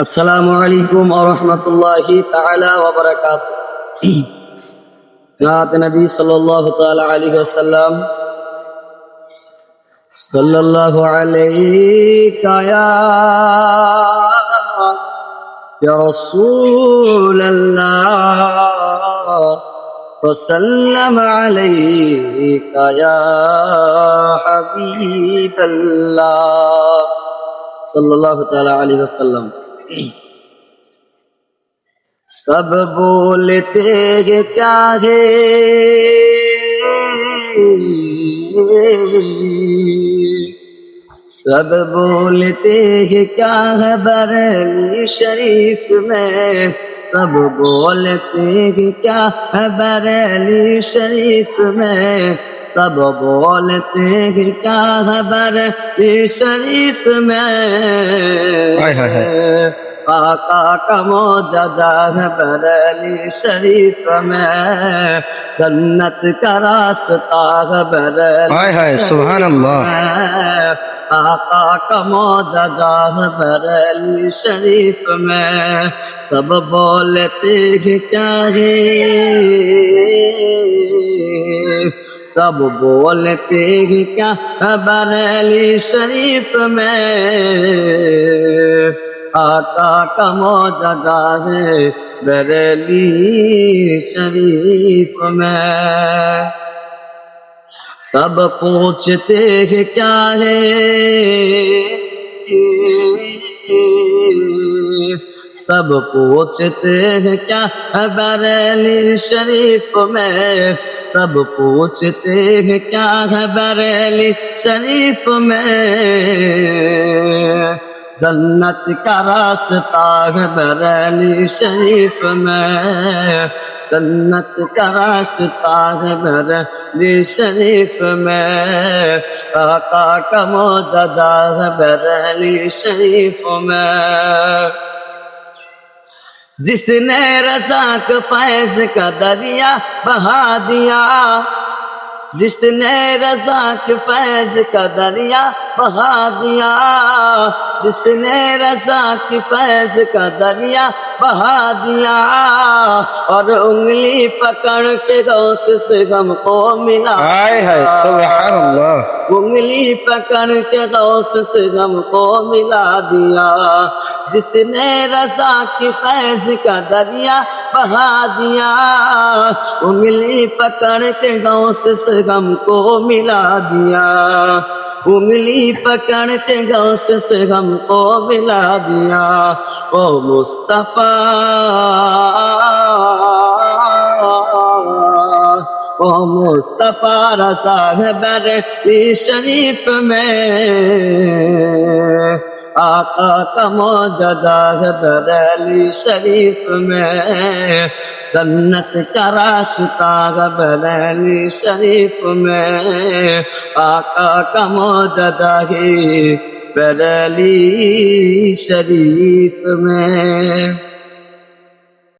السلام علیکم ورحمۃ اللہ تعالی وبرکاتہ نعت نبی صلی اللہ تعالی علیہ وسلم صلی اللہ علیہ یا یا رسول اللہ وسلم علیک یا حبیب اللہ صلی اللہ تعالی علیہ وسلم سب بولتے ہیں کیا ہے؟ سب بولتے ہیں کیا ہے بریلی شریف میں؟ سب بولتے ہیں کیا ہے بریلی شریف میں؟ سب بولتے ہیں کیا ہے بریلی شریف میں؟ ہائے ہائے ہائے آقا کا موجدہ ہے بریلی شریف میں سنت کا راستہ ہے بریلی ہائے ہائے سبحان اللہ۔ آقا کا موجدہ ہے بریلی شریف میں۔ سب بولتے ہیں کیا ہے سب بولتے ہیں کیا بریلی شریف میں؟ آقا کا موجدہ ہے بریلی شریف میں؟ سب پوچھتے ہیں کیا ہے سب پوچھتے ہیں کیا ہے بریلی شریف میں؟ سب پوچھتے ہیں کیا ہے بریلی شریف میں؟ جنت کا راستہ ہے بریلی شریف میں۔ جنت کا راستہ ہے بریلی شریف میں۔ آقا کا موجدہ ہے بریلی شریف میں۔ جس نے رزاق فیض کا دریا بہا دیا جس نے رضا کے فیض کا دریا بہا دیا جس نے رضا کی فیض کا دریا بہا دیا اور انگلی پکڑ کے غوث سے غم کو ملا۔ ہائے ہائے سبحان اللہ انگلی پکڑ کے غوث سے غم کو ملا دیا۔ جس نے رضا کی فیض کا دریا بہا دیا انگلی پکڑ کے غوث سے غم کو ملا دیا۔ انگلی پکڑ کے غوث سے غم کو ملا دیا۔ او مصطفیٰ۔ او مصطفیٰ، رضا ہے بریلی شریف میں۔ آقا کا موجدہ ہے بریلی شریف میں جنت کا راستہ ہے بریلی شریف میں آقا کا موجدہ ہے بریلی شریف میں